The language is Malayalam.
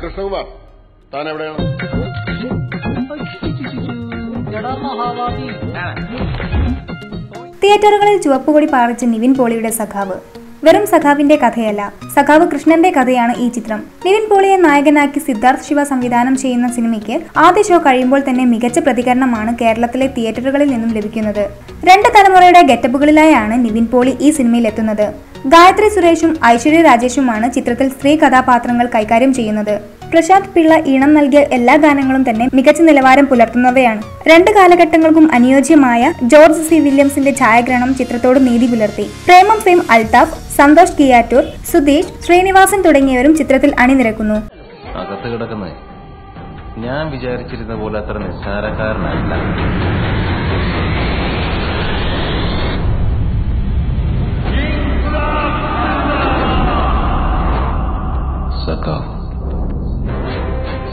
കൃഷ്ണകുമാർ താൻ എവിടെയാണ് തിയേറ്ററുകളിൽ ചുവപ്പുകൊടി പാറിച്ച് നിവിൻ പോളിയുടെ സഖാവ് വെറും സഖാവിന്റെ കഥയല്ല. സഖാവ് കൃഷ്ണന്റെ കഥയാണ് ഈ ചിത്രം. നിവിൻ പോളിയെ നായകനാക്കി സിദ്ധാർത്ഥ് ശിവ സംവിധാനം ചെയ്യുന്ന സിനിമയ്ക്ക് ആദ്യ ഷോ കഴിയുമ്പോൾ തന്നെ മികച്ച പ്രതികരണമാണ് കേരളത്തിലെ തിയേറ്ററുകളിൽ നിന്നും ലഭിക്കുന്നത്. രണ്ട് തലമുറയുടെ ഗെറ്റപ്പുകളിലായാണ് നിവിൻ പോളി ഈ സിനിമയിൽ എത്തുന്നത്. ഗായത്രി സുരേഷും ഐശ്വര്യ രാജേഷുമാണ് ചിത്രത്തിൽ സ്ത്രീ കഥാപാത്രങ്ങൾ കൈകാര്യം ചെയ്യുന്നത്. പ്രശാന്ത് പിള്ള ഈണം നൽകിയ എല്ലാ ഗാനങ്ങളും തന്നെ മികച്ച നിലവാരം പുലർത്തുന്നവയാണ്. രണ്ട് കാലഘട്ടങ്ങൾക്കും അനുയോജ്യമായ ജോർജ് സി വില്യംസിന്റെ ഛായാഗ്രഹണം ചിത്രത്തോട് നീതി പുലർത്തി. പ്രേമം ഫെയിം അൽതാഫ് സന്തോഷ് കിയാറ്റൂർ സുധീഷ് ശ്രീനിവാസൻ തുടങ്ങിയവരും ചിത്രത്തിൽ അണിനിരക്കുന്നു. ഞാൻ വിചാരിച്ചിരുന്ന പോലെ അത്ര നിസ്സാരക്കാരനല്ല